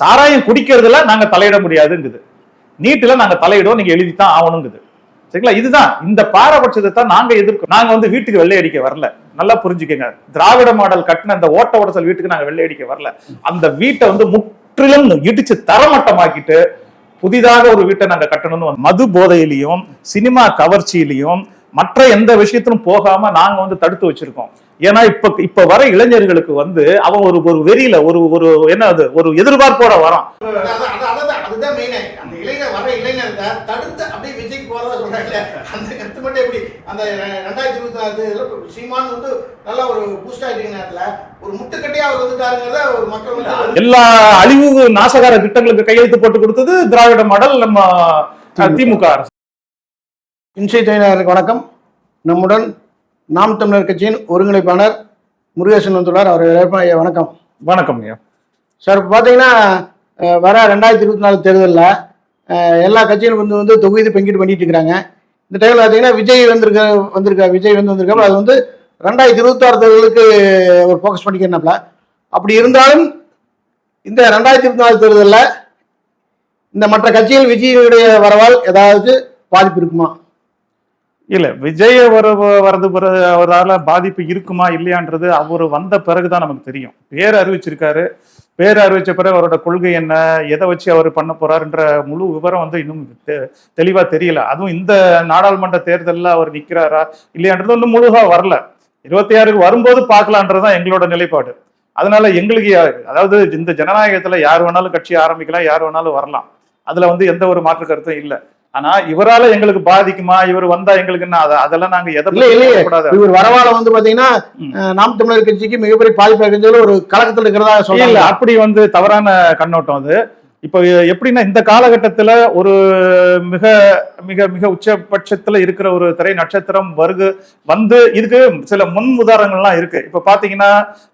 சாராயம் குடிக்கிறதுல நாங்க தலையிட முடியாதுங்குது. நீட்டுல நாங்க தலையிடுவோம் நீங்க எழுதித்தான் ஆகணுங்குது. சரிங்களா? இதுதான். இந்த பாரபட்சத்தை தான் நாங்க எதிர்க்கிறோம் நாங்க வந்து வீட்டுக்கு வெள்ளை அடிக்க வரல. நல்லா புரிஞ்சுக்கங்க. திராவிட மாடல் கட்டின அந்த ஓட்ட உடசல் வீட்டுக்கு நாங்க வெள்ளை அடிக்க வரல. அந்த வீட்டை வந்து முற்றிலும் இடிச்சு தரமட்டமாக்கிட்டு புதிதாக ஒரு வீட்டை நாங்க கட்டணும்னு மது போதையிலையும் சினிமா கவர்ச்சியிலையும் மற்ற எந்த விஷயத்திலும் போகாம நாங்க வந்து தடுத்து வச்சிருக்கோம். ஏன்னா இப்ப இப்ப வர இளைஞர்களுக்கு வந்து அவன் ஒரு ஒரு வெறியில ஒரு ஒரு என்ன அது ஒரு எதிர்பார்ப்போட வரான். அதான், அதான், அதான், அதுதான் மெயின் அந்த இளைஞர் வர இளைஞர்கிட்ட தடுத்து அப்படியே விஜய்க்கு போறதா சொல்றாங்க அந்த கருத்து மட்டும் எப்படி? அந்த ரெ- ரெண்டாயிரத்தி இருபத்தி நாலு சீமான் வந்து நல்ல ஒரு பூஸ்ட் ஆயிட்டு நேரத்துல ஒரு முட்டுக்கட்டையா அவர் வந்துட்டாருங்கிறத ஒரு மக்கள் வந்து எல்லா அழிவு நாசகார திட்டங்களுக்கு கையெழுத்து போட்டு கொடுத்தது திராவிட மாடல் நம்ம திமுக. அரசு. இன்சை வணக்கம். நம்முடன் நாம் தமிழர் கட்சியின் ஒருங்கிணைப்பாளர் முருகேசன் வந்துள்ளார். அவர். ஐயா வணக்கம். வணக்கம் ஐயா. சார் இப்போ பார்த்தீங்கன்னா வர ரெண்டாயிரத்தி இருபத்தி நாலு தேர்தலில் எல்லா கட்சியும் வந்து வந்து தொகுதி பங்கிட்டு பண்ணிட்டு இருக்கிறாங்க. இந்த டைமில் பார்த்தீங்கன்னா விஜய் வந்திருக்க வந்திருக்கா விஜய் வந்து வந்திருக்காப்புல அது வந்து ரெண்டாயிரத்தி இருபத்தாறு தேர்தலுக்கு ஒரு ஃபோக்கஸ் பண்ணிக்கிறனாப்ல அப்படி இருந்தாலும் இந்த ரெண்டாயிரத்தி இருபத்தி நாலு தேர்தலில் இந்த மற்ற கட்சிகள் விஜயுடைய வரவால் ஏதாவது பாதிப்பு இருக்குமா? இல்ல விஜய் வர வரது பிறகு பாதிப்பு இருக்குமா இல்லையான்றது அவர் வந்த பிறகுதான் நமக்கு தெரியும். பேர் அறிவிச்சிருக்காரு. பேர் அறிவிச்ச பிறகு அவரோட கொள்கை என்ன எதை வச்சு அவர் பண்ண போறாருன்ற முழு விவரம் வந்து இன்னும் தெ- தெளிவா தெரியல. அதுவும் இந்த நாடாளுமன்ற தேர்தலில் அவர் நிக்கிறாரா இல்லையான்றது இன்னும் முழுகா வரல. இருபத்தி ஆறுக்கு வரும்போது பார்க்கலான்றதுதான் எங்களோட நிலைப்பாடு. அதனால எங்களுக்கு அதாவது இந்த ஜனநாயகத்துல யார் வேணாலும் கட்சி ஆரம்பிக்கலாம் யார் வேணாலும் வரலாம். அதுல வந்து எந்த ஒரு மாற்று கருத்தும் இல்லை. ஆனா இவரால எங்களுக்கு பாதிக்குமா? இவர் வந்தா எங்களுக்கு என்ன? அத- அதெல்லாம் நாங்க எதை இவர் வரவால வந்து பாத்தீங்கன்னா நாம் தமிழர் கட்சிக்கு மிகப்பெரிய பாதிப்பு இருக்குன்னு ஒரு கலக்கத்தில் இருக்கிறதா சொல்றாங்க. அப்படி வந்து தவறான கண்ணோட்டம் அது. இப்போ எப்படின்னா இந்த காலகட்டத்துல ஒரு மிக மிக மிக உச்சபட்சத்துல இருக்கிற ஒரு திரை நட்சத்திரம் வருகு வந்து இதுக்கு சில முன் உதாரணங்கள்லாம் இருக்கு. இப்ப பாத்தீங்கன்னா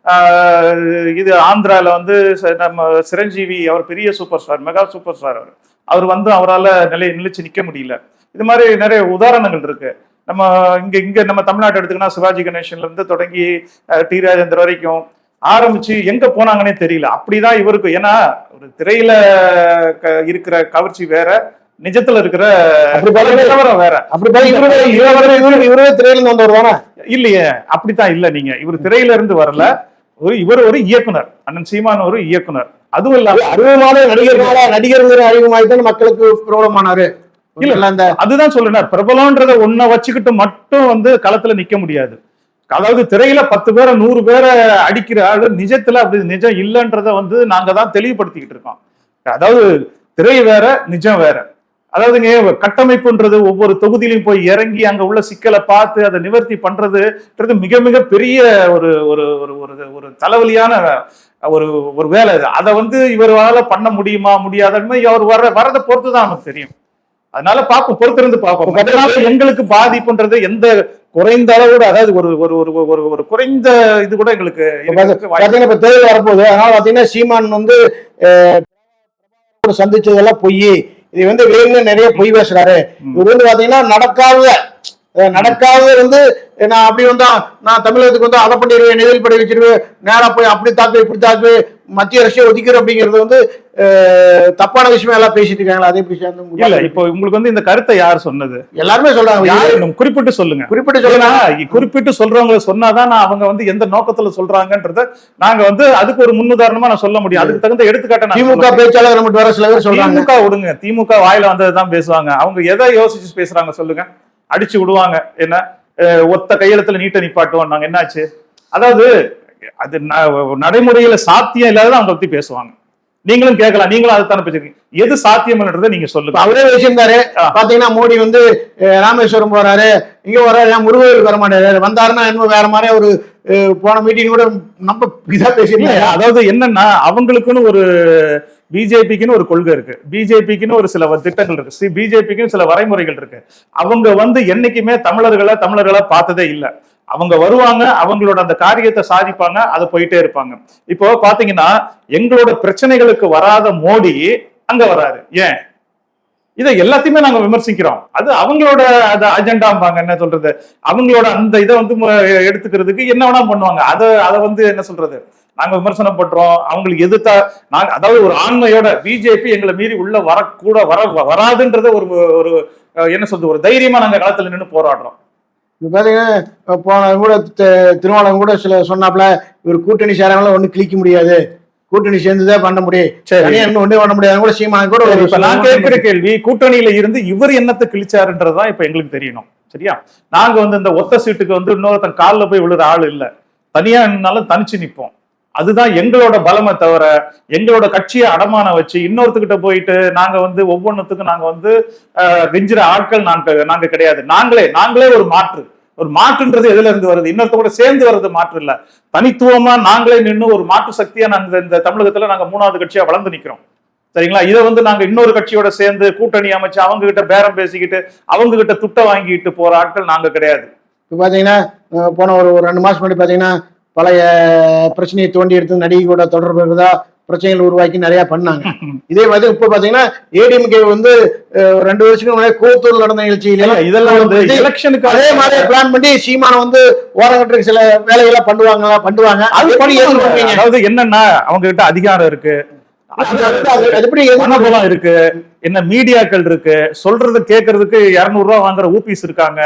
ஆஹ், இது ஆந்திரால வந்து நம்ம சிரஞ்சீவி அவர் பெரிய super star mega super star அவர். அவர் வந்து அவரால் நிலை நிலைச்சு நிக்க முடியல. இது மாதிரி நிறைய உதாரணங்கள் இருக்கு. நம்ம இங்க இங்க நம்ம தமிழ்நாட்டை எடுத்துக்கினா சிவாஜி கணேசன்ல இருந்து தொடங்கி டி ராஜேந்தர் வரைக்கும் ஆரம்பிச்சு எங்க போனாங்கன்னே தெரியல. அப்படிதான் இவருக்கு ஏன்னா ஒரு திரையில க- இருக்கிற கவர்ச்சி வேற நிஜத்துல இருக்கிற வேற. இவரே திரையில இருந்து வந்தவர் தானே? இல்லையே அப்படித்தான் இல்ல நீங்க. இவர் திரையில இருந்து வரல. ஒரு இவர் ஒரு இயக்குனர். அண்ணன் சீமான் ஒரு இயக்குனர். அதுவும் இல்லாம அறிவுமான நடிகர்னால நடிகருங்கிற அறிவுமாய்த்தான் மக்களுக்கு பிரபலமானாரு. இல்ல. இல்ல அந்த அதுதான் சொல்றேன் பிரபலம்ன்றத ஒன்ன வச்சுக்கிட்டு மட்டும் வந்து களத்துல நிக்க முடியாது. அதாவது திரையில பத்து பேரை நூறு பேரை அடிக்கிற ஆளு நிஜத்துல அப்படி நிஜம் இல்லைன்றத வந்து நாங்க தான் தெளிவுபடுத்திக்கிட்டு இருக்கோம். அதாவது திரை வேற நிஜம் வேற. அதாவதுங்க கட்டமைப்புன்றது ஒவ்வொரு தொகுதியிலையும் போய் இறங்கி அங்க உள்ள சிக்கலை பார்த்து அதை நிவர்த்தி பண்றதுன்றது மிக மிக பெரிய ஒரு ஒரு ஒரு ஒரு தலைவலியான ஒரு ஒரு வேலை அது. அதை வந்து இவரால பண்ண முடியுமா முடியாதுன்னு அவர் வர வரதை பொறுத்து தான் நமக்கு தெரியும். அதனால பார்ப்போம் பொறுத்திருந்து பார்ப்போம். அதனால எங்களுக்கு பாதிப்புன்றது எந்த குறைந்த அளவோட அதாவது ஒரு ஒரு ஒரு ஒரு ஒரு குறைந்த இது கூட எங்களுக்கு பாத்தீங்கன்னா இப்ப தேர்தல் வரப்போகுது. அதனால பாத்தீங்கன்னா சீமான் வந்து சந்திச்சதெல்லாம் பொய். இது வந்து வேணும்னு நிறைய பொய் பேசுறாரு. இவர் வந்து பாத்தீங்கன்னா நடக்காத நடக்காத வந்து நான் அப்படி வந்தா நான் தமிழகத்துக்கு வந்து அதை பண்ணிடுவேன் நிதில் படி வச்சிருவேன் நேரா போய் அப்படி தாக்கு இப்படி தாக்கு மத்திய அரசை ஒதுக்கிற அப்படிங்கிறது வந்து தப்பான விஷயம் எல்லாம் பேசிட்டு இருக்காங்களா? அதே எப்படி சேர்ந்து இல்ல இப்போ உங்களுக்கு வந்து இந்த கருத்தை யார் சொன்னது? எல்லாருமே சொல்றாங்க. குறிப்பிட்டு சொல்லுங்க. குறிப்பிட்டு சொல்லுங்க. குறிப்பிட்டு சொல்றவங்க சொன்னாதான் நான் அவங்க வந்து எந்த நோக்கத்துல சொல்றாங்கன்றத நாங்க வந்து அதுக்கு ஒரு முன்னுதாரணமா நான் சொல்ல முடியும். அதுக்கு தகுந்த எடுத்துக்காட்ட திமுக பேச்சாளர் மட்டும் வர சில பேர் சொல்றாங்க. திமுக விடுங்க. திமுக வாயில வந்ததுதான் பேசுவாங்க. அவங்க எதை யோசிச்சு பேசுறாங்க சொல்லுங்க. அடிச்சு விடுவாங்க. என்ன? ஒத்த கையெழுத்துல நீட்ட நிப்பாட்டுவோம். நாங்க என்னாச்சு? அதாவது அது நடைமுறையில சாத்தியம் இல்லாத அவங்க பத்தி பேசுவாங்க. நீங்களும் கேட்கலாம். நீங்களும் அதுதானே பேசுறீங்க எது சாத்தியம்ன்றதை நீங்க சொல்லுங்க. அவரே வச்சிருந்தாரு ஆ. பாத்தீங்கன்னா மோடி வந்து ராமேஸ்வரம் போறாரு. இங்க வர்றாரு. முருகருக்கு வர மாட்டாரு. வந்தாருன்னா இன்னும் வேற மாதிரி ஒரு போன மீட்டிங் கூட நம்ம இதா இல்ல, பேசிருந்தாரு அதாவது என்னன்னா அவங்களுக்குன்னு ஒரு பிஜேபிக்குன்னு ஒரு கொள்கை இருக்கு. பிஜேபிக்குன்னு ஒரு சில திட்டங்கள் இருக்கு. பிஜேபிக்குன்னு சில வரைமுறைகள் இருக்கு. அவங்க வந்து என்னைக்குமே தமிழர்களை தமிழர்களை பார்த்ததே இல்ல. அவங்க வருவாங்க அவங்களோட அந்த காரியத்தை சாதிப்பாங்க அதை போயிட்டே இருப்பாங்க. இப்போ பாத்தீங்கன்னா எங்களோட பிரச்சனைகளுக்கு வராத மோடி அங்க வராரு. ஏன்? இதை எல்லாத்தையுமே நாங்க விமர்சிக்கிறோம். அது அவங்களோட அதை அஜெண்டாம்பாங்க என்ன சொல்றது? அவங்களோட அந்த இதை வந்து எடுத்துக்கிறதுக்கு என்ன வேணா பண்ணுவாங்க. அதை அதை வந்து என்ன சொல்றது? நாங்க விமர்சனம் பண்றோம். அவங்களுக்கு எதிர்த்தா நாங்க அதாவது ஒரு ஆண்மையோட பிஜேபி எங்களை மீறி உள்ள வரக்கூட வர வராதுன்றத ஒரு ஒரு என்ன சொல்றது? ஒரு தைரியமா நாங்க களத்துல நின்று போராடுறோம். இப்போ பார்த்தீங்கன்னா போன கூட தி- திருமாவளவன் கூட சில சொன்னாப்ல இவர் கூட்டணி சேரவங்கள ஒன்றும் கிழிக்க முடியாது. கூட்டணி சேர்ந்துதான் பண்ண முடியும். சரி. ஒன்றே பண்ண முடியாது கூட சீமான் கூட இப்ப நான் கேட்கிற கேள்வி கூட்டணியில இருந்து இவர் என்னத்தை கிழிச்சாருன்றதுதான் இப்ப எங்களுக்கு தெரியணும். சரியா? நாங்க வந்து இந்த ஒத்த சீட்டுக்கு வந்து இன்னொருத்தன் கால்ல போய் விழுற ஆள் இல்ல. தனியா நின்னாலும் தனிச்சு நிப்போம். அதுதான் எங்களோட பலமை தவிர எங்களோட கட்சியை அடமானம் வச்சு இன்னொருத்துக்கிட்ட போயிட்டு நாங்க வந்து ஒவ்வொன்றுத்துக்கும் நாங்க வந்து அஹ், ஆட்கள் நாங்க நாங்க கிடையாது. நாங்களே நாங்களே ஒரு மாற்று. ஒரு மாற்றுன்றது எதுல இருந்து வருது? இன்னொருத்த கூட சேர்ந்து வர்றது மாற்று இல்ல. தனித்துவமா நாங்களே நின்று ஒரு மாற்று சக்தியா நாங்க இந்த தமிழகத்துல நாங்க மூணாவது கட்சியா வளர்ந்து நிக்கிறோம். சரிங்களா? இதை வந்து நாங்க இன்னொரு கட்சியோட சேர்ந்து கூட்டணி அமைச்சு அவங்க கிட்ட பேரம் பேசிக்கிட்டு அவங்க கிட்ட துட்டை வாங்கிட்டு போற ஆட்கள் நாங்க கிடையாது. இப்போ பார்த்தீங்கன்னா போன ஒரு ஒரு ரெண்டு மாசம் முன்னாடி பார்த்தீங்கன்னா பழைய பிரச்சனையை தோண்டி எடுத்து நடிகை கூட தொடர்பு இருந்தா பிரச்சனைகள் உருவாக்கி நிறைய பண்ணாங்க. இதே மாதிரி இப்போ பார்த்தீங்கன்னா ஏடிஎம்கே வந்து ரெண்டு வருஷத்துக்கு முன்னாடி கூத்தூர் நடந்த நிகழ்ச்சியில இதெல்லாம் வந்து எலெக்ஷனுக்கு அதே மாதிரி பிளான் பண்ணி சீமானை வந்து ஓரங்கட்டுக்கு சில வேலைகளை பண்ணுவாங்களா பண்ணுவாங்க. அது ஏற்றுக்கொள்வீங்க? அதாவது என்னன்னா அவங்க கிட்ட அதிகாரம் இருக்கு. இருக்கு. என்ன மீடியாக்கள் இருக்கு? சொல்றது கேட்கறதுக்கு இரநூறுவா வாங்குற ஊபிஸ் இருக்காங்க.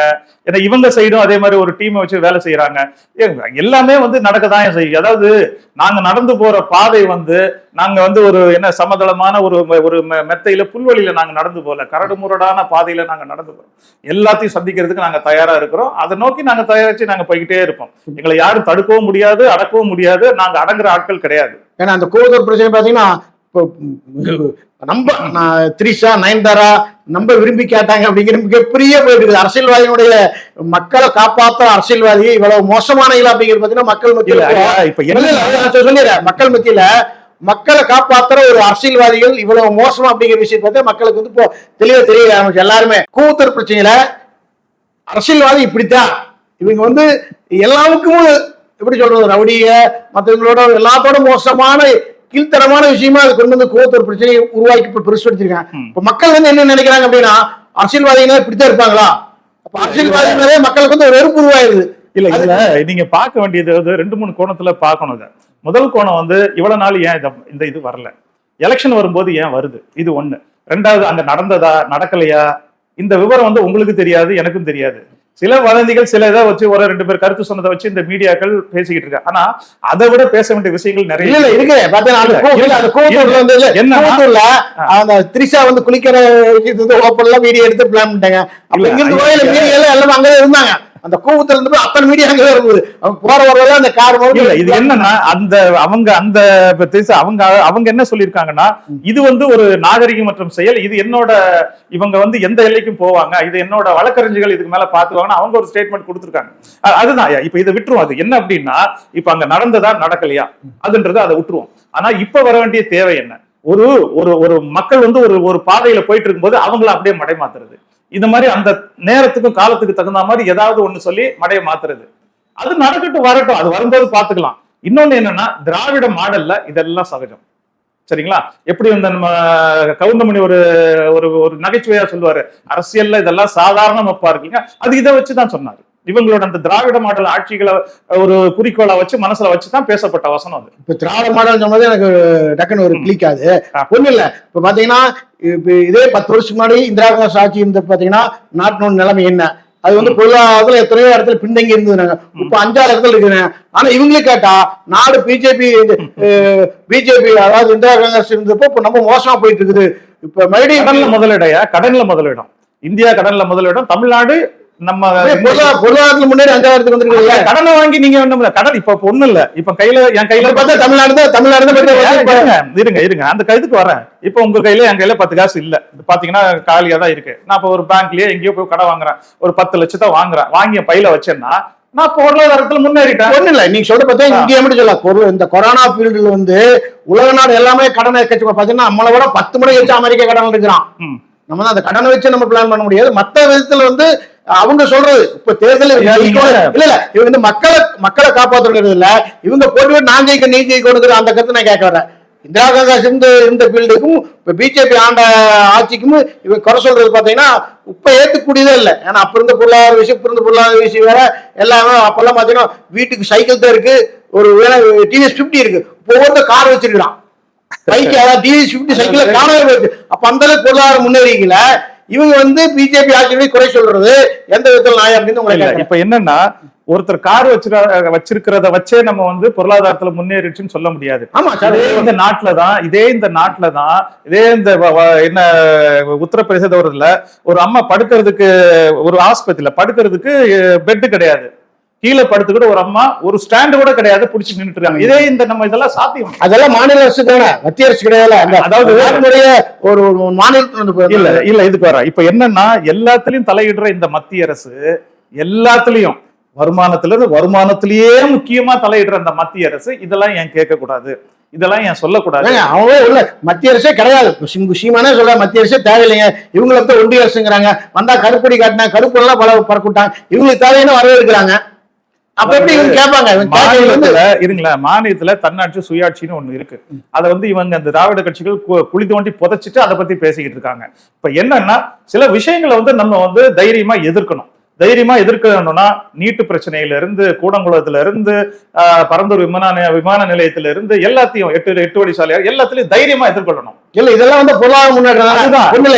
ஏன்னா இவங்க சைடும் அதே மாதிரி ஒரு டீமை வச்சு வேலை செய்யறாங்க ஏங்க, எல்லாமே வந்து நடக்கதான் செய்யும் அதாவது நாங்க நடந்து போற பாதை வந்து நாங்க வந்து ஒரு என்ன சமதளமான ஒரு ஒரு மெ- மெத்தையில புல்வெளியில நாங்க நடந்து போகல. கரடு முரடான பாதையில நாங்க நடந்து போறோம். எல்லாத்தையும் சந்திக்கிறதுக்கு நாங்க தயாரா இருக்கிறோம். அதை நோக்கி நாங்க தயாரிச்சு நாங்க போய்கிட்டே இருப்போம். எங்களை யாரும் தடுக்கவும் முடியாது அடக்கவும் முடியாது. நாங்க அடங்குற ஆட்கள் கிடையாது. ஏன்னா அந்த கோதர் பிரச்சனை பார்த்தீங்கன்னா இப்போ நம்ம த்ரிஷா நயன்தாரா நம்ம விரும்பி கேட்டாங்க அப்படிங்கிற மிகப்பெரிய போயிட்டு அரசியல்வாதியினுடைய மக்களை காப்பாற்ற அரசியல்வாதி இவ்வளவு மோசமான இல்ல அப்படிங்கிறது பார்த்தீங்கன்னா மக்கள் மத்தியில் இப்ப என்ன சொல்லிடுறேன். மக்கள் மத்தியில மக்களை காப்பாத்துற ஒரு அரசியல்வாதிகள் இவ்வளவு மோசமா அப்படிங்கிற விஷயம் பார்த்து மக்களுக்கு வந்து இப்போ தெளிவா தெரிய ஆரம்பிச்சு எல்லாருமே கூத்தர் பிரச்சனையில அரசியல்வாதி இப்படித்தான். இவங்க வந்து எல்லாருக்கும் எப்படி சொல்றது ரவுடிய மற்றவங்களோட எல்லாத்தோட மோசமான கீழ்த்தரமான விஷயமா அது கொண்டு வந்து கூத்தர் பிரச்சனையை உருவாக்கி இப்ப பெருசுபடுத்திருக்காங்க ம். இப்ப மக்கள் வந்து என்ன நினைக்கிறாங்க அப்படின்னா அரசியல்வாதிகள் இப்படித்தான் இருப்பாங்களா? அப்ப அரசியல்வாதிகளே மக்களுக்கு வந்து ஒரு வெறுப்பு உருவாயிருது. இல்ல இதுல நீங்க பார்க்க வேண்டியது வந்து ரெண்டு மூணு கோணத்துல பார்க்கணும் இதை. முதல் கோணம் வந்து இவ்வளவு நாள் ஏன் இந்த இது வரல? எலெக்ஷன் வரும்போது ஏன் வருது? இது ஒண்ணு. ரெண்டாவது அங்க நடந்ததா நடக்கலையா? இந்த விவரம் வந்து உங்களுக்கு தெரியாது எனக்கும் தெரியாது. சில வதந்திகள் சில இதை வச்சு ஒரு ரெண்டு பேர் கருத்து சொன்னதை வச்சு இந்த மீடியாக்கள் பேசிக்கிட்டு இருக்காங்க. ஆனா அதை விட பேச வேண்டிய விஷயங்கள் நிறைய இல்ல இருக்கு. பாத்தீங்கன்னா அந்த த்ரிஷா வந்து குளிக்கிற வீடியோ எடுத்து பிளான் பண்ணிட்டாங்க. எல்லாமே அங்கதான் இருந்தாங்க. அந்த கூவத்துல இருந்து அத்தனை மீடியா அங்கதான் இருந்தது அவங்க போற வரல அந்த கார் இல்ல இது என்னன்னா அந்த அவங்க அந்த அவங்க அவங்க என்ன சொல்லியிருக்காங்கன்னா இது வந்து ஒரு நாகரிகம் மற்றும் செயல் இது என்னோட இவங்க வந்து எந்த எல்லைக்கும் போவாங்க இது என்னோட வழக்கறிஞர்கள் இதுக்கு மேல பாத்துவாங்கன்னு அவங்க ஒரு ஸ்டேட்மெண்ட் கொடுத்துருக்காங்க. அதுதான் இப்ப இதை விட்டுருவோம். அது என்ன அப்படின்னா இப்ப அங்க நடந்ததா நடக்கலையா அதுன்றதை அதை விட்டுருவோம். ஆனா இப்ப வர வேண்டிய தேவை என்ன? ஒரு ஒரு ஒரு மக்கள் வந்து ஒரு ஒரு பாதையில போயிட்டு இருக்கும்போது அவங்கள அப்படியே மடை மாத்துறது. இந்த மாதிரி அந்த நேரத்துக்கும் காலத்துக்கு தகுந்த மாதிரி ஏதாவது ஒண்ணு சொல்லி மடையை மாத்துறது. அது நடக்கட்டும் வரட்டும் அது வரும்போது பாத்துக்கலாம். இன்னொன்னு என்னன்னா திராவிட மாடல்ல இதெல்லாம் சகஜம். சரிங்களா? எப்படி இந்த நம்ம கவுண்டமணி ஒரு ஒரு ஒரு நகைச்சுவையா சொல்லுவாரு அரசியல்ல இதெல்லாம் சாதாரண மப்பா இருக்கீங்க. அது இதை வச்சுதான் சொன்னாரு. இவங்களோட அந்த திராவிட மாடல் ஆட்சிகளை ஒரு குறிக்கோளா வச்சு மனசுல வச்சுதான் பேசப்பட்ட வசனம் அது. இப்ப திராவிட மாடல் சொன்னது எனக்கு டக்குன்னு ஒரு கிளிக் ஆகுது. ஒண்ணு இல்ல. இப்ப பாத்தீங்கன்னா இதே பத்து வருஷம் முன்னாடி இந்திரா காந்தி ஆட்சி இருந்த பாத்தீங்கன்னா நாட்டினோட நிலைமை என்ன? அது வந்து பொருளாதாரத்துல எத்தனையோ இடத்துல பின்தங்கி இருந்ததுனாங்க இப்ப அஞ்சாறு இடத்துல இருக்குதுங்க. ஆனா இவங்களுக்கு கேட்டா நாடு பிஜேபி பிஜேபி அதாவது இந்திரா காங்கிரஸ் இருந்தப்போ இப்ப நம்ம மோசமா போயிட்டு இருக்குது. இப்ப கடன்ல மறுபடியும் முதலிடையா? கடன்ல முதலிடம். இந்தியா கடன்ல முதலிடம். தமிழ்நாடு நம்ம பொருளாதார பொருளாதாரத்துல முன்னேறி அஞ்சாயிரத்துக்கு வந்துருக்குல்ல கடனை வாங்கி நீங்க ஒண்ணும் கடன் இப்ப ஒண்ணு இல்ல. இப்ப கையில என் கையில பார்த்தா தமிழ்நாடு தமிழ்நாடு இருங்க, இருங்க, அந்த கருத்துக்கு வரேன். இப்ப உங்க கையில என் கையில பத்து காசு இல்ல. இது பாத்தீங்கன்னா காலியா தான் இருக்கு. நான் இப்ப ஒரு பேங்க்லயே எங்கேயோ போய் கடை வாங்குறேன். ஒரு பத்து லட்சத்தை வாங்குறேன். வாங்கி என் பையில வச்சேன்னா நான் பொருளாதாரத்துல முன்னேறிட்டேன். ஒண்ணு இல்ல. நீங்க சொல்ற பார்த்தா. இந்தியா மட்டும் சொல்ல கொரு- இந்த கொரோனா பீரியட்ல வந்து உலக நாடு எல்லாமே கடனை கட்சி பாத்தீங்கன்னா நம்மளை விட பத்து மடங்கு வச்சு அமெரிக்கா கடன் இருக்கிறான். நம்ம அந்த கடனை வச்சு நம்ம பிளான் பண்ண முடியாது. மத்த விதத்துல வந்து அவங்க சொல்றது இப்ப தேர்தல் இல்ல இல்ல. இவங்க வந்து மக்களை மக்களை காப்பாத்துறது இல்ல. இவங்க போட்டு நான் ஜெயிக்க நீ ஜெயிக்கணுங்கிற அந்த கருத்து நான் கேட்க வரேன். இந்திரா காங்கிரஸ் இருந்த இருந்த ஃபீல்டுக்கும் இப்ப பிஜேபி ஆண்ட ஆட்சிக்கும் இவங்க குறை சொல்றது பாத்தீங்கன்னா இப்ப ஏத்துக்கூடியதே இல்லை. ஏன்னா அப்ப இருந்த பொருளாதார விஷயம் இப்ப இருந்த பொருளாதார விஷயம் வேற. எல்லாமே அப்பெல்லாம் பாத்தீங்கன்னா வீட்டுக்கு சைக்கிள் தான் இருக்கு. ஒரு டிவிஎஸ் பிப்டி இருக்கு. ஒவ்வொருத்த கார் வச்சிருக்கான் பைக் அதாவது டிவிஎஸ் பிப்டி சைக்கிள் காணவே போயிருக்கு அப்ப அந்த அளவுக்கு பொருளாதாரம் முன்னேறிக்கல. இவங்க வந்து பிஜேபி ஆட்சியை குறை சொல்றது எந்த விதத்தில் நாய் அப்படின்னு உங்களை இல்ல கேட்கறேன். இப்ப என்னன்னா ஒருத்தர் கார் வச்சிருக்க வச்சிருக்கிறத வச்சே நம்ம வந்து பொருளாதாரத்துல முன்னேறிச்சுன்னு சொல்ல முடியாது. ஆமா இதே இந்த நாட்டுல தான் இதே இந்த நாட்டுல தான் இதே இந்த என்ன உத்தரப்பிரதேசத்துல ஒரு அம்மா படுக்கிறதுக்கு ஒரு ஆஸ்பத்திரியில படுக்கிறதுக்கு பெட் கிடையாது. கீழே படுத்துக்கிட்டு ஒரு அம்மா ஒரு ஸ்டாண்ட் கூட கிடையாது புடிச்சு இருக்காங்க இதே இந்த நம்ம இதெல்லாம் சாத்தியம். அதெல்லாம் மாநில அரசு தானே? மத்திய அரசு கிடையாது அதாவது- ஒரு ஒரு மாநிலத்தில் இல்ல இல்ல இதுக்கு வர இப்ப என்னன்னா எல்லாத்துலயும் தலையிடுற இந்த மத்திய அரசு எல்லாத்துலயும் வருமானத்துல இருந்து வருமானத்திலேயே முக்கியமா தலையிடுற அந்த மத்திய அரசு இதெல்லாம் ஏன் கேட்க கூடாது இதெல்லாம் ஏன் சொல்லக்கூடாது? ஏங்க, அவங்க உள்ள மத்திய அரசே கிடையாது. சீமானே சொல்ற மத்திய அரசே தேவையில்லைங்க. இவங்களை ஒன்றிய அரசுங்கிறாங்க. வந்தா கருப்படி காட்டினா கருப்பு எல்லாம் பல பறக்குட்டாங்க இவங்களுக்கு தேவையான வரவேற்கிறாங்க. அப்ப எப்படி இவங்க கேட்பாங்க மாநிலத்துல இருங்களேன் மாநிலத்துல தன்னாட்சி சுயாட்சின்னு ஒண்ணு இருக்கு. அதை வந்து இவங்க அந்த திராவிட கட்சிகள் கு- குழி தோண்டி புதைச்சிட்டு அதை பத்தி பேசிக்கிட்டு இருக்காங்க. இப்ப என்னன்னா சில விஷயங்களை வந்து நம்ம வந்து தைரியமா எதிர்க்கணும். தைரியமா எதிர்க்கணும்னா நீட்டு பிரச்சனையில இருந்து கூடங்குளத்துல இருந்து ஆஹ், பரந்தூர் விமான விமான நிலையத்துல இருந்து எல்லாத்தையும் எட்டு எட்டு வழி சாலையா எல்லாத்துலயும் தைரியமா எதிர்கொள்ளணும். இல்ல இதெல்லாம் வந்து பொருளாதார முன்னேற்றம் இல்ல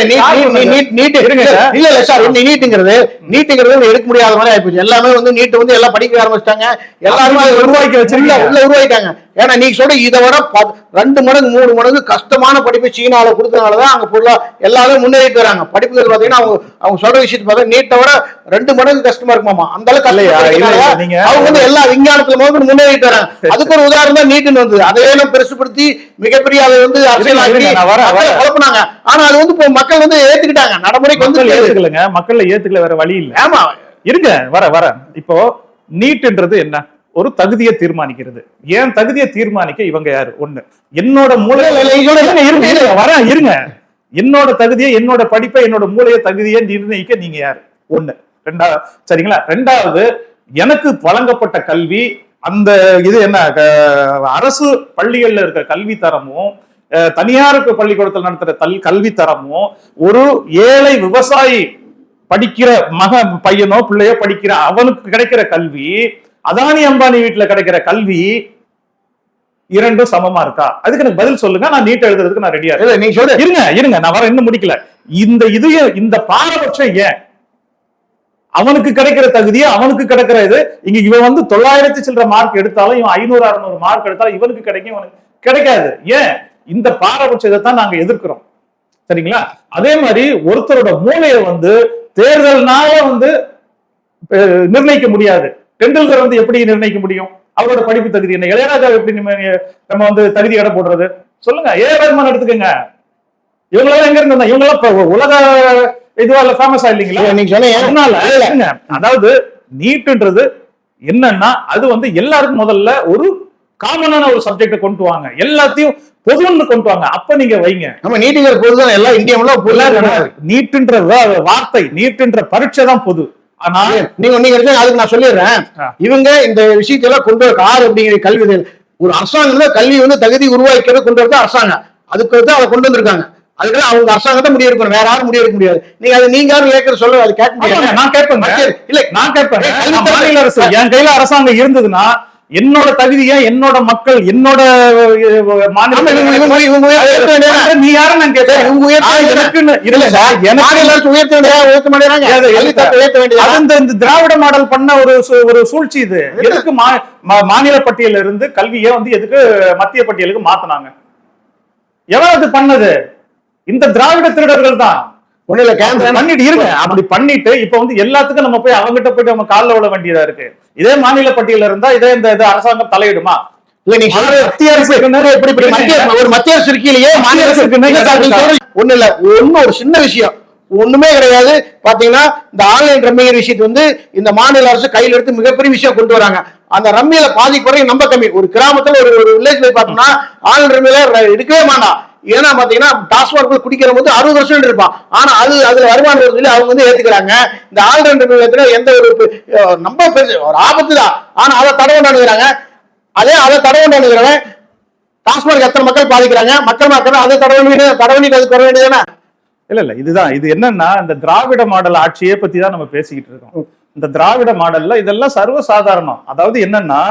இல்ல சார். நீட்டுங்கிறது நீட்டுங்கிறது வந்து எடுக்க முடியாத மாதிரி ஆயிப்போச்சு. எல்லாமே வந்து நீட் வந்து எல்லாம் படிக்க ஆரம்பிச்சிட்டாங்க. எல்லாருமே உருவாக்கி வச்சிருக்கீங்க. உள்ள உருவாக்கிட்டாங்க. ஏன்னா நீங்க சொல்ற இதை விட ரெண்டு மடங்கு மூணு மடங்கு கஷ்டமான படிப்பு சீனால கொடுத்தனாலதான் அங்க பொருளா எல்லாரும் முன்னேறிட்டு வராங்க. படிப்புகள் பாத்தீங்கன்னா அவங்க அவங்க சொல்ற விஷயத்தை பார்த்தா நீட்டை விட ரெண்டு மடங்கு கஷ்டமா இருக்குமாமா. அந்த அளவுக்கு இல்லையா, அவங்க வந்து எல்லா விஞ்ஞானத்துல முதல்ல முன்னேறிட்டு வராங்க. அதுக்கு ஒரு உதாரணம் தான் நீட்டுன்னு வந்தது. அதையே நம்ம பெருசுப்படுத்தி மிகப்பெரிய அதை வந்து அரசியலாக்கி மக்களை. குழப்புனாங்க. ஆனா அது வந்து மக்கள் வந்து ஏத்துக்கிட்டாங்க. நடைமுறைக்கு வந்து மக்கள் ஏத்துக்கலங்க. மக்கள்ல ஏத்துக்கல வேற வழி இல்ல. ஆமா. இருங்க வர வர. இப்போ நீட்ன்றது என்ன? ஒரு தகுதியை தீர்மானிக்கிறது. ஏன் தகுதியை தீர்மானிக்க இவங்க யாரு? ஒண்ணு. என்னோட மூளை சொல்றது- இருங்க, என்னோட தகுதியை என்னோட படிப்பை என்னோட மூளைய தகுதியை நிர்ணயிக்க நீங்க யாரு? ஒண்ணு. ரெண்டாவது சரிங்களா? ரெண்டாவது எனக்கு வழங்கப்பட்ட கல்வி அந்த இது என்ன அரசு பள்ளிகள்ல இருக்க கல்வி தரமும் தனியார் பள்ளிக்கூடத்தில் நடத்துற தல் கல்வி தரமும் ஒரு ஏழை விவசாயி படிக்கிற மக பையனோ பிள்ளையோ படிக்கிற அவனுக்கு கிடைக்கிற கல்வி அதானி அம்பானி வீட்டுல கிடைக்கிற கல்வி இரண்டும் சமமா இருக்கா? அதுக்கு எனக்கு பதில் சொல்லுங்க நான் நீட் எழுதுறதுக்கு நான் ரெடியா இல்ல நீங்க சொல்ற இருங்க இருங்க நான் வர இன்னும் முடிக்கல. இந்த இது இந்த பாரபட்சம் ஏன்? அவனுக்கு கிடைக்கிற தகுதியை அவனுக்கு கிடைக்கிற இது. இங்க இவன் வந்து தொள்ளாயிரத்தி சில்லற மார்க் எடுத்தாலும் இவன் ஐநூறு அறுநூறு மார்க் எடுத்தாலும் இவனுக்கு கிடைக்கும் இவனுக்கு கிடைக்காது. ஏன்? இந்த பாரபட்சத்தை தான் நாங்க எதிர்க்கிறோம். சரிங்களா? அதே மாதிரி ஒருத்தரோட மூளையை வந்து தேர்தல்னால வந்து நிர்ணயிக்க முடியாது. டெண்டுல்கர் வந்து எப்படி நிர்ணயிக்க முடியும்? அவரோட படிப்பு தகுதி என்ன? இளையராஜா எப்படி நம்ம வந்து தகுதி எடை போடுறது? சொல்லுங்க. ஏ ரஹ்மான் எடுத்துக்கங்க. இவங்களெல்லாம் எங்க இருந்தா இவங்க எல்லாம் இப்ப உலக இதுவா இல்ல ஃபேமஸா இல்ல, நீங்க சொன்னீங்க. அதாவது நீட்டுன்றது என்னன்னா அது வந்து எல்லாருக்கும் முதல்ல ஒரு காமனான ஒரு சப்ஜெக்ட கொண்டு வாங்க. எல்லாத்தையும் பொதுன்னு கொண்டு வாங்க. அப்ப நீங்க வைங்க. நம்ம நீட்டுங்கிற பொதுதான் எல்லாம் இந்தியா உள்ள பொருளாதார நீட்டுன்ற வார்த்தை நீட்டுன்ற பரீட்சை தான் பொது. ஆனா நீங்க நீங்க அதுக்கு நான் சொல்லிடுறேன். இவங்க இந்த விஷயத்தெல்லாம் கொண்டு வர ஆறு அப்படிங்கிற கல்வி. ஒரு அரசாங்கம் தான் கல்வி வந்து தகுதி உருவாக்கிறது கொண்டு வரது அரசாங்கம். அதுக்கு தான் அதை கொண்டு வந்திருக்காங்க. அதுக்கு அவங்க அரசாங்கத்தை முடிவு எடுக்கணும். வேற யாரும் முடிவு எடுக்க முடியாது. நீங்க அது நீங்க யாரும் கேட்கற சொல்ல அது கேட்க முடியாது. நான் மத்திய- இல்ல. நான் கேட்பேன் என் கையில அரசாங்கம் இருந்ததுன்னா என்னோட தகுதியை என்னோட மக்கள் என்னோட நீ யாரும் நான் இந்த திராவிட மாடல் பண்ண ஒரு ஒரு சூழ்ச்சி இது. எதுக்கு மாநில பட்டியல இருந்து கல்வியை வந்து எதுக்கு மத்திய பட்டியலுக்கு மாத்துனாங்க? எவ்வளவு பண்ணது? இந்த திராவிட திருடர்கள் தான். ஒண்ணு இல்ல கேந்திர பண்ணிட்டு இருங்க. அப்படி பண்ணிட்டு இப்ப வந்து எல்லாத்துக்கும் நம்ம போய் அவங்ககிட்ட போயிட்டு நம்ம கால்ல விட வேண்டியதா இருக்கு. இதே மாநில பட்டியல இருந்தா இதே இந்த இது அரசாங்கம் தலையிடுமா? இல்ல நீங்க மத்திய அரசு மத்திய ஒரு மத்திய அரசு இருக்கையிலேயே மாநில அரசு ஒண்ணு இல்ல ஒண்ணு ஒரு சின்ன விஷயம். ஒண்ணுமே கிடையாது. பாத்தீங்கன்னா இந்த ஆன்லைன் ரம்மிங்கிற விஷயத்தை வந்து இந்த மாநில அரசு கையில எடுத்து மிகப்பெரிய விஷயம் கொண்டு வராங்க. அந்த ரம்மியில பாதி குறையும் ரொம்ப கம்மி. ஒரு கிராமத்துல ஒரு ஒரு வில்லேஜ் போய் பார்த்தோம்னா ஆன்லைன் ரம்மியில எடுக்கவே மாட்டான். ஏன்னா பாத்தீங்கன்னா டாஸ்மாக் குடிக்கிற போது அறுபது வருஷம் இருப்பான். ஆனா அது அதுல வருமானம் வருது அவங்க வந்து ஏத்துக்கிறாங்க. இந்த ஆன்லைன் ரம்மியில எந்த ஒரு நம்ம ரொம்ப பெருசு ஒரு ஆபத்து தான். ஆனா அதை தடவை பண்ணுகிறாங்க அதே அதை தடவை பண்ணுகிறவன் டாஸ்மாக் எத்தனை மக்கள் பாதிக்கிறாங்க? மக்கள் மக்கள் அதை தடவை வேண்டியது தடவை அது குறை வேண்டியதுதானே இல்ல இல்ல இதுதான். இது என்னன்னா இந்த திராவிட மாடல் ஆட்சியை பத்தி தான் நம்ம பேசிக்கிட்டு இருக்கோம். இந்த திராவிட மாடல்ல இதெல்லாம் சர்வ சாதாரணம் அதாவது என்னன்னா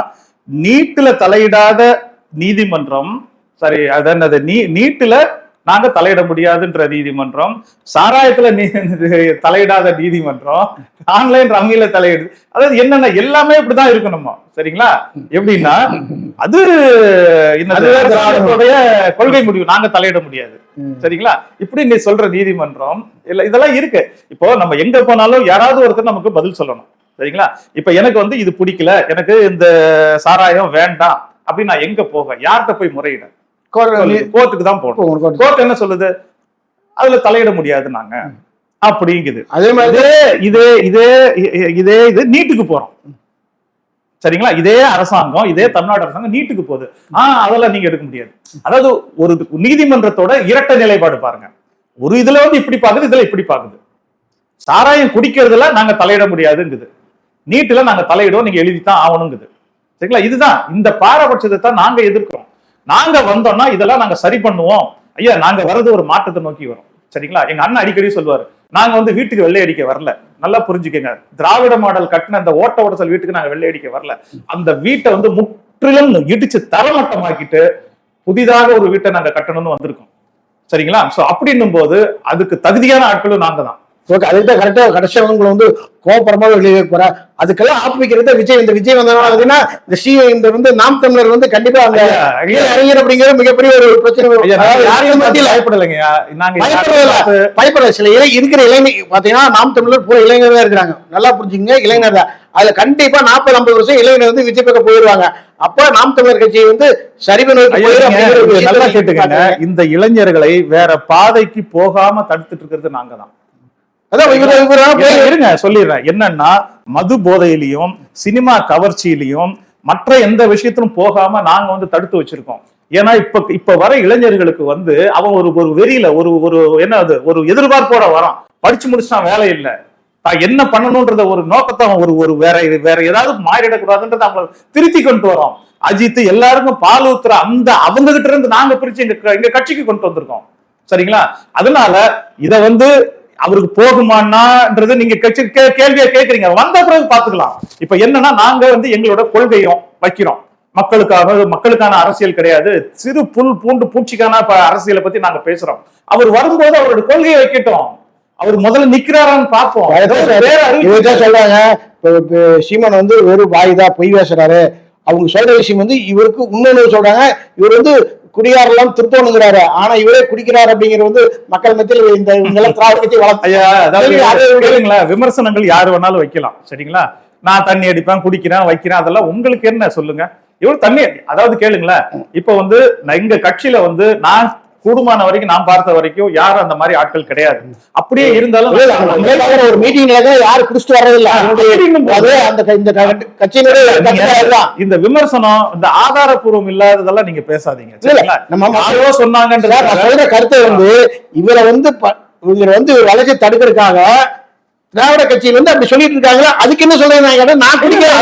நீட்டுல தலையிடாத நீதிமன்றம் சரி அதான் அது நீ நீட்டுல நாங்க தலையிட முடியாதுன்ற நீதிமன்றம் சாராயத்துல நீ தலையிடாத நீதிமன்றம் ஆன்லைன் ரம்மியில தலையிடு அதாவது என்னென்ன எல்லாமே இப்படிதான் இருக்கணுமா? சரிங்களா? எப்படின்னா அது. அரசாங்கத்துடைய கொள்கை முடிவு. நாங்க தலையிட முடியாது. சரிங்களா? இப்படி நீ சொல்ற நீதிமன்றம் இல்ல இதெல்லாம் இருக்கு. இப்போ நம்ம எங்க போனாலும் யாராவது ஒருத்தர் நமக்கு பதில் சொல்லணும். சரிங்களா? இப்ப எனக்கு வந்து இது பிடிக்கல. எனக்கு இந்த சாராயம் வேண்டாம். அப்படின்னு நான் எங்க போக யார்கிட்ட போய் முறையிட? கோர்ட்டுக்கு தான் போகணும். கோர்ட் என்ன சொல்லுது? அதுல தலையிட முடியாது நாங்க அப்படிங்குது. அதே மாதிரி இதே இதே இதே இதே இது நீட்டுக்கு போறோம். சரிங்களா? இதே அரசாங்கம் இதே தமிழ்நாடு அரசாங்கம் நீட்டுக்கு போகுது. ஆஹ் அதெல்லாம் நீங்க எடுக்க முடியாது. அதாவது ஒரு நீதிமன்றத்தோட இரட்டை நிலைப்பாடு பாருங்க. ஒரு இதுல வந்து இப்படி பாக்குது இதுல இப்படி பாக்குது. சாராயம் குடிக்கிறதுல நாங்க தலையிட முடியாதுங்குது. நீட்டுல நாங்க தலையிடுவோம் நீங்க எழுதித்தான் ஆகணுங்குது. சரிங்களா? இதுதான். இந்த பாரபட்சத்தை தான் நாங்க எதிர்க்கிறோம். நாங்க வந்தோம்னா இதெல்லாம் நாங்க சரி பண்ணுவோம். ஐயா நாங்க வர்றது ஒரு மாற்றத்தை நோக்கி வரும். சரிங்களா? எங்க அண்ணன் அடிக்கடி சொல்லுவாரு நாங்க வந்து வீட்டுக்கு வெள்ளை அடிக்க வரல. நல்லா புரிஞ்சுக்கங்க. திராவிட மாடல் கட்டின அந்த ஓட்ட ஓடசல் வீட்டுக்கு நாங்க வெள்ளை அடிக்க வரல. அந்த வீட்டை வந்து முற்றிலும் இடிச்சு தரமட்டமாக்கிட்டு புதிதாக ஒரு வீட்டை நாங்க கட்டணும்னு வந்திருக்கோம். சரிங்களா? சோ அப்படின்னும் போது அதுக்கு தகுதியான ஆட்களும் நாங்க தான். ஓகே அதுக்கு தான் கரெக்டா கடைசியா வந்து உங்களை வந்து கோபரமா வெளியே போறா அதுக்கெல்லாம் ஆப்பு வைக்கிறது விஜய். இந்த விஜய் வந்தனால பார்த்தீங்கன்னா இந்த சி இந்த வந்து நாம் தமிழர் வந்து கண்டிப்பா அந்த அறிஞர் அப்படிங்கிற மிகப்பெரிய ஒரு பிரச்சனை யாரையும் பார்த்து மத்தியில பயப்படலைங்கய்யா. நாங்க பயப்படவே இல்ல. யாரையும் பயப்பட சில இளை இருக்கிற இளைஞர் பாத்தீங்கன்னா நாம் தமிழர் பூரா இளைஞர் தான் இருக்கிறாங்க. நல்லா புரிஞ்சுங்க இளைஞர் தான். அதுல கண்டிப்பா நாற்பது ஐம்பது வருஷம் இளைஞர் வந்து விஜய் பக்கம் போயிருவாங்க அப்ப நாம் தமிழர் கட்சி வந்து சரிவு நல்லா கேட்டுக்கங்க. இந்த இளைஞர்களை வேற பாதைக்கு போகாம தடுத்துட்டு இருக்கிறது நாங்க தான் அதான் இவரு இவரு போய் இருங்க, இருங்க சொல்லிடுறேன். என்னன்னா மது போதையிலையும் சினிமா கவர்ச்சியிலையும் மற்ற எந்த விஷயத்திலும் போகாம நாங்க வந்து தடுத்து வச்சிருக்கோம். ஏன்னா இப்ப இப்ப வர இளைஞர்களுக்கு வந்து அவன் ஒரு ஒரு வெறியில ஒரு ஒரு என்ன அது ஒரு எதிர்பார்ப்போட வரான். படிச்சு முடிச்சுட்டான் வேலை இல்ல. தான் என்ன பண்ணணும்ன்றத ஒரு நோக்கத்தை அவன் ஒரு ஒரு வேற வேற ஏதாவது மாறிடக்கூடாதுன்றத அவங்களை திருத்தி கொண்டு வரோம். அஜித் எல்லாருக்கும் பால் ஊத்துற அந்த அவங்க கிட்ட இருந்து நாங்க பிரிச்சு எங்க எங்க கட்சிக்கு கொண்டு வந்திருக்கோம். சரிங்களா? அதனால இத வந்து அவருக்கு போகுமான்றது நீங்க கட்சி கேள்வியா கேக்குறீங்க வந்த பிறகு பாத்துக்கலாம் இப்ப என்னன்னா நாங்க வந்து எங்களோட கொள்கையும் வைக்கிறோம். மக்களுக்காக மக்களுக்கான அரசியல் கிடையாது. சிறு புல் பூண்டு பூச்சிக்கான அரசியலை பத்தி நாங்க பேசுறோம். அவர் வரும்போது அவரோட கொள்கையை வைக்கட்டும். அவர் முதல்ல நிக்கிறாரான்னு பார்ப்போம். ஒரு சொல்றாங்க. சீமான் வந்து வெறும் வாய்தா பொய் பேசுறாரு. அவங்க சொல்ற விஷயம் வந்து இவருக்கு இன்னொன்னு சொல்றாங்க. இவர் வந்து குடியாரெல்லாம் திருத்தணுங்கிறாரு ஆனா இவரே குடிக்கிறாரு அப்படிங்கிறது வந்து மக்கள் மத்தியில் இந்த இவங்கெல்லாம் திராவிட கட்சி வளர்த்து ஐயா அதாவது சரி, அது ஒரு- கேளுங்களேன் விமர்சனங்கள் யாரு வேணாலும் வைக்கலாம். சரிங்களா? நான் தண்ணி அடிப்பேன் குடிக்கிறேன் வைக்கிறேன் அதெல்லாம் உங்களுக்கு என்ன சொல்லுங்க? இவ்வளவு தண்ணி அதாவது கேளுங்களேன் இப்ப வந்து எங்க கட்சியில வந்து நான் கூடுமான வரைக்கும் நான் பார்த்த வரைக்கும் யாரும் அந்த மாதிரி ஆட்கள் கிடையாது. அப்படியே இருந்தாலும் ஒரு மீட்டிங்ல யாரும் குடிச்சிட்டு க- இந்த விமர்சனம் இந்த ஆதாரபூர்வம் இல்லாததெல்லாம் நீங்க பேசாதீங்க? நம்ம சொன்னாங்கன்ற சொல்ற கருத்தை வந்து இவரை வந்து இவரை வந்து வளர்ச்சி தடுக்கிறதுக்காக திராவிட கட்சியில் வந்து அப்படி சொல்லிட்டு இருக்காங்களா? அதுக்கு என்ன சொல்றேன் நான் குடிக்கிறேன்.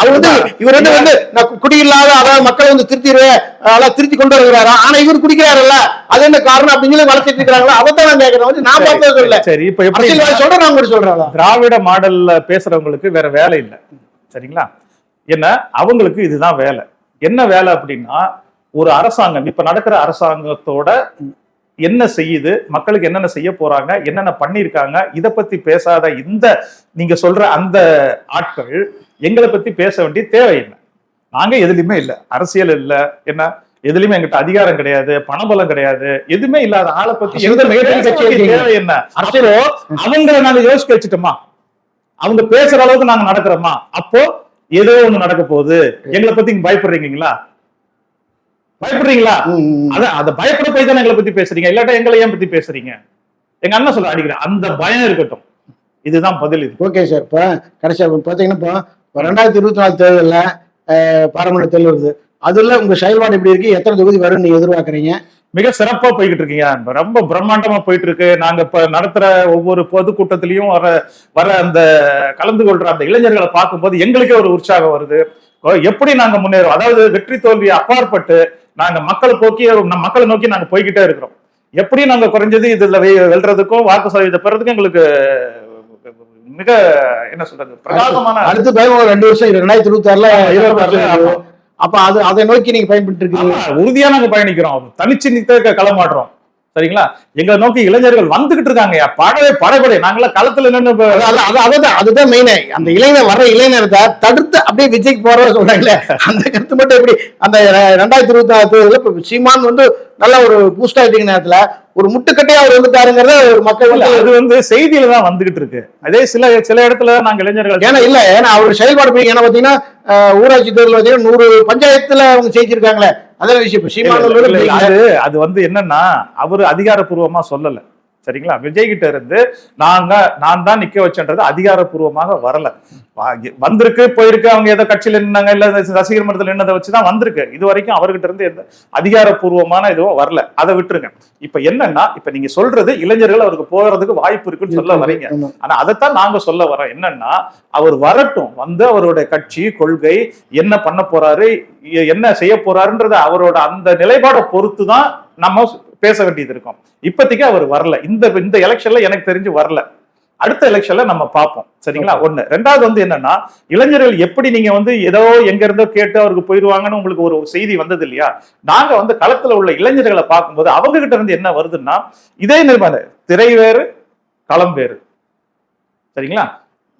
அவர் வந்து இவர் வந்து வந்து நான் குடியில்லாத அதாவது மக்களை வந்து திருத்திடுவேன். அதெல்லாம் திருத்தி கொண்டு வருகிறாரா? ஆனா இவர் குடிக்கிறாருல்ல. அது என்ன காரணம் அப்படின்னு சொல்லி வளர்த்திட்டு இருக்காங்களா அதை தான் நான் கேட்கறேன். வந்து நான் பார்த்தது இல்ல. சரி இப்ப எப்படி சொல்றேன் நான் கூட சொல்றேன் திராவிட மாடல்ல பேசுறவங்களுக்கு வேற வேலை இல்லை. சரிங்களா? என்ன? அவங்களுக்கு இதுதான் வேலை. என்ன வேலை அப்படின்னா ஒரு அரசாங்கம் இப்ப நடக்கிற அரசாங்கத்தோட என்ன செய்யுது மக்களுக்கு என்னென்ன செய்ய போறாங்க என்னென்ன பண்ணிருக்காங்க இத பத்தி பேசாத இந்த நீங்க சொல்ற அந்த ஆட்கள் எங்களை பத்தி பேச வேண்டிய தேவை என்ன? நாங்க எதுலயுமே இல்ல. அரசியல் இல்ல. என்ன? எதுலயுமே எங்கிட்ட அதிகாரம் கிடையாது பணபலம் கிடையாது எதுவுமே இல்லாத ஆளை பத்தி எந்த. தேவை என்ன? அரசியலோ அவங்கள நாங்க யோசிக்க வச்சுட்டோமா? அவங்க பேசுற அளவுக்கு நாங்க நடக்கிறோமா? அப்போ ஏதோ ஒண்ணு நடக்க போகுது. எங்களை பத்தி பயப்படுறீங்களா? பயப்படுறீங்களா? அதான் அத பயப்பட போய் தானே எங்களை பத்தி பேசுறீங்க? இல்லாட்டா எங்களை ஏன் பத்தி பேசுறீங்க? எங்க அண்ணன் சொல்ல அடிக்கிறேன் அந்த பயம் இருக்கட்டும். இதுதான் பதில் இது. ஓகே சார் இப்போ கடைசியா பார்த்தீங்கன்னா இப்போ ரெண்டாயிரத்தி இருபத்தி நாலு தேர்தலில் பாராளுமன்ற தேர்தல் வருது. அதுல உங்க செயல்பாடு எப்படி இருக்கு? எத்தனை தொகுதி வரும்னு நீங்க எதிர்பார்க்குறீங்க? மிக சிறப்பா போய்கிட்டு இருக்கீங்க. ரொம்ப பிரம்மாண்டமா போயிட்டு இருக்கு. நாங்க இப்ப நடத்துற ஒவ்வொரு பொதுக்கூட்டத்திலையும் வர வர அந்த கலந்து கொள்ற அந்த இளைஞர்களை பார்க்கும்போது எங்களுக்கே ஒரு உற்சாகம் வருது. எப்படி நாங்க முன்னேறோம் அதாவது வெற்றி தோல்வி அப்பாற்பட்டு நாங்க மக்களை போக்கி மக்களை நோக்கி நாங்க போய்கிட்டே இருக்கிறோம். எப்படி நாங்க குறைஞ்சது இதுல வெல்றதுக்கும் வாக்கு சதவீதம் பெறதுக்கும் எங்களுக்கு மிக என்ன சொல்றது பிரகாசமான அடுத்து பயம் ஒரு ரெண்டு வருஷம் ரெண்டாயிரத்தி இருபத்தி ஆறுல இருபத்தி ஆறுல, அப்ப அது அதை நோக்கி நீங்க பயன்பட்டு இருக்கீங்க உறுதியா நாங்க பயணிக்கிறோம். தனிச்சு நித்த களமாடுறோம். சரிங்களா? எங்களை நோக்கி இளைஞர்கள் வந்துகிட்டு இருக்காங்க. படவே படைப்படை நாங்களாம் களத்துல அது- அதுதான் அதுதான் மெயின் அந்த இளைஞர் வர்ற இளைஞரத்தை தடுத்து அப்படியே விஜய்க்கு போற சொல்றாங்களே அந்த கருத்து மட்டும் எப்படி? அந்த ரெண்டாயிரத்தி இருபத்தி நாலு சீமான் வந்து நல்ல ஒரு பூஸ்ட் ஆயிட்டீங்க நேரத்துல ஒரு முட்டுக்கட்டையா அவர் வந்துட்டாருங்கிறத ஒரு மக்கள் வந்து அது வந்து செய்தியில தான் வந்துகிட்டு இருக்கு. அதே சில சில இடத்துல நாங்க இளைஞர்கள் ஏன்னா இல்ல ஏன்னா அவர் செயல்பாடு போய் ஏன்னா பாத்தீங்கன்னா ஊராட்சி தேர்தல் பாத்தீங்கன்னா நூறு பஞ்சாயத்துல அவங்க ஜெயிச்சிருக்காங்களே. அதான் விஷயம். அது அது வந்து என்னன்னா அவரு அதிகாரப்பூர்வமா சொல்லல. சரிங்களா? விஜய் கிட்ட இருந்து நாங்க நான் தான் நிக்க வச்சேன்றது அதிகாரப்பூர்வமாக வரல. வந்திருக்கு போயிருக்கு அவங்க ஏதோ கட்சியில நின்னாங்க இல்ல ரசிகர் மன்றத்தில் நின்னதை வச்சுதான் வந்திருக்கு. இது வரைக்கும் அவர்கிட்ட இருந்து எந்த அதிகாரப்பூர்வமான இதுவும் வரல. அதை விட்டுருங்க. இப்ப என்னன்னா இப்ப நீங்க சொல்றது இளைஞர்கள் அவருக்கு போறதுக்கு வாய்ப்பு இருக்குன்னு சொல்ல வரீங்க. ஆனா அதைத்தான் நாங்க சொல்ல வரோம். என்னன்னா அவர் வரட்டும். வந்து அவருடைய கட்சி கொள்கை என்ன பண்ண போறாரு என்ன செய்ய போறாருன்றது அவரோட அந்த நிலைப்பாடை பொறுத்து தான் நம்ம பேச வேண்டியது இருக்கும். இப்போதைக்கு அவர் வரல. இந்த இந்த எலெக்ஷன்ல எனக்கு தெரிஞ்சு வரல. அடுத்த எலெக்ஷன்ல நம்ம பார்ப்போம். சரிங்களா? ஒண்ணு. ரெண்டாவது வந்து என்னன்னா இளைஞர்கள் எப்படி நீங்க வந்து ஏதோ எங்க இருந்தோ கேட்டு அவருக்கு போயிருவாங்கன்னு உங்களுக்கு ஒரு செய்தி வந்தது இல்லையா? நாங்க வந்து களத்துல உள்ள இளைஞர்களை பார்க்கும்போது அவங்க கிட்ட இருந்து என்ன வருதுன்னா இதே நிலைமை திரை வேறு களம் வேறு. சரிங்களா?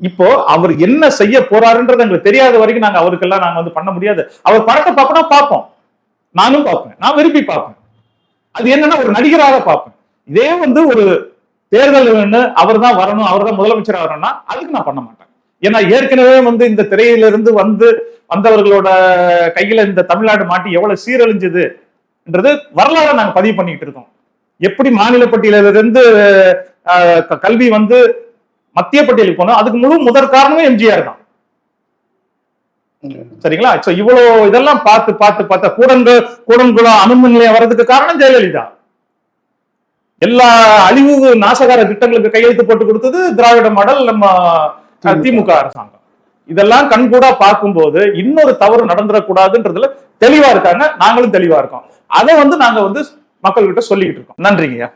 இப்போ அவர் என்ன செய்ய போறாருன்றது எங்களுக்கு தெரியாத வரைக்கும் நாங்க அவருக்கெல்லாம் நாங்க வந்து பண்ண முடியாது. அவர் படத்தை பார்ப்போம்னா பார்ப்போம். நானும் பார்ப்பேன். நான் விரும்பி பார்ப்பேன். அது என்னன்னா ஒரு நடிகராக பார்ப்பேன். இதே வந்து ஒரு தேர்தல் அவர் தான் வரணும் அவர் தான் முதலமைச்சர் வரணும்னா அதுக்கு நான் பண்ண மாட்டேன். ஏன்னா ஏற்கனவே வந்து இந்த திரையிலிருந்து வந்து வந்தவர்களோட கையில இந்த தமிழ்நாடு மாட்டி எவ்வளவு சீரழிஞ்சதுன்றது வரலாறு நாங்க பதிவு பண்ணிக்கிட்டு இருக்கோம். எப்படி மாநில பட்டியலிருந்து க- கல்வி வந்து மத்திய பட்டியலுக்கு போனோம் அதுக்கு முழு முதற் காரணமே எம்ஜிஆர் தான். சரிங்களா? சோ இவ்வளவு இதெல்லாம் பார்த்து பார்த்து பார்த்த கூடங்க கூடங்குளம் அணுமின் நிலையம் வர்றதுக்கு காரணம் ஜெயலலிதா. எல்லா அழிவு நாசகார திட்டங்களுக்கு கையெழுத்து போட்டு கொடுத்தது திராவிட மாடல் நம்ம திமுக. அரசாங்கம். இதெல்லாம் கண்கூடா பார்க்கும்போது இன்னொரு தவறு நடந்துடக்கூடாதுன்றதுல தெளிவா இருக்காங்க. நாங்களும் தெளிவா இருக்கோம். அதை வந்து நாங்க வந்து மக்கள்கிட்ட சொல்லிக்கிட்டு இருக்கோம். நன்றிங்கய்யா.